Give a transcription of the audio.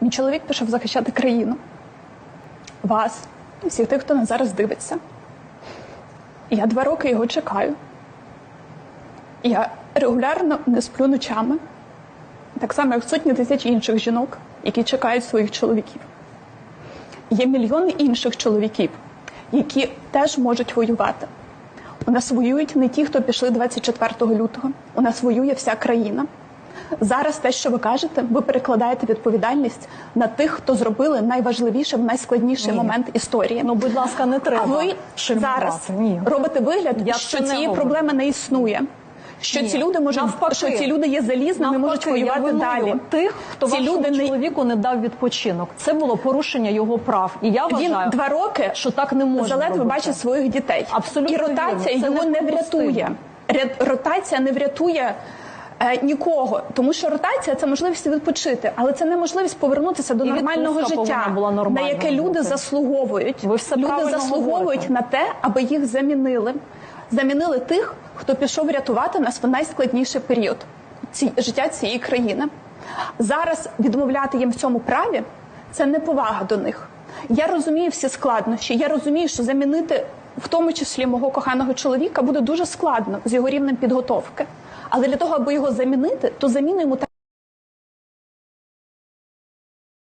Мій чоловік пішов захищати країну. Вас і всіх тих, хто нас зараз дивиться. Я два роки його чекаю. Я регулярно не сплю ночами, так само, як сотні тисяч інших жінок, які чекають своїх чоловіків. Є мільйони інших чоловіків, які теж можуть воювати. У нас воюють не ті, хто пішли 24 лютого. У нас воює вся країна. Зараз те, що ви кажете, ви перекладаєте відповідальність на тих, хто зробили найважливіший, найскладніший Ні. момент історії. Ну, будь ласка, не треба. а ви шельмувати. зараз Ні. робите вигляд, Я що не цієї говорю. проблеми не існує. Що Ні. ці люди можуть Навпаки. що ці люди є залізними, можуть Навпаки, я воювати далі. Тих, хто ці вашому люди не чоловіку не дав відпочинок. Це було порушення його прав. І я він два роки що так не можна заледве бачить своїх дітей. Абсолютно і ротація його не неприпустимо. врятує. Ря- Ротація не врятує. Е, Нікого, тому що ротація це можливість відпочити, але це не можливість повернутися до І нормального життя, була на яке люди бути. заслуговують. Ви все люди заслуговують говорите. на те, аби їх замінили. Замінили тих, хто пішов рятувати нас в найскладніший період ці, життя цієї країни. Зараз відмовляти їм в цьому праві це неповага до них. Я розумію всі складнощі. Я розумію, що замінити в тому числі мого коханого чоловіка буде дуже складно з його рівнем підготовки. Але для того, аби його замінити, то заміну йому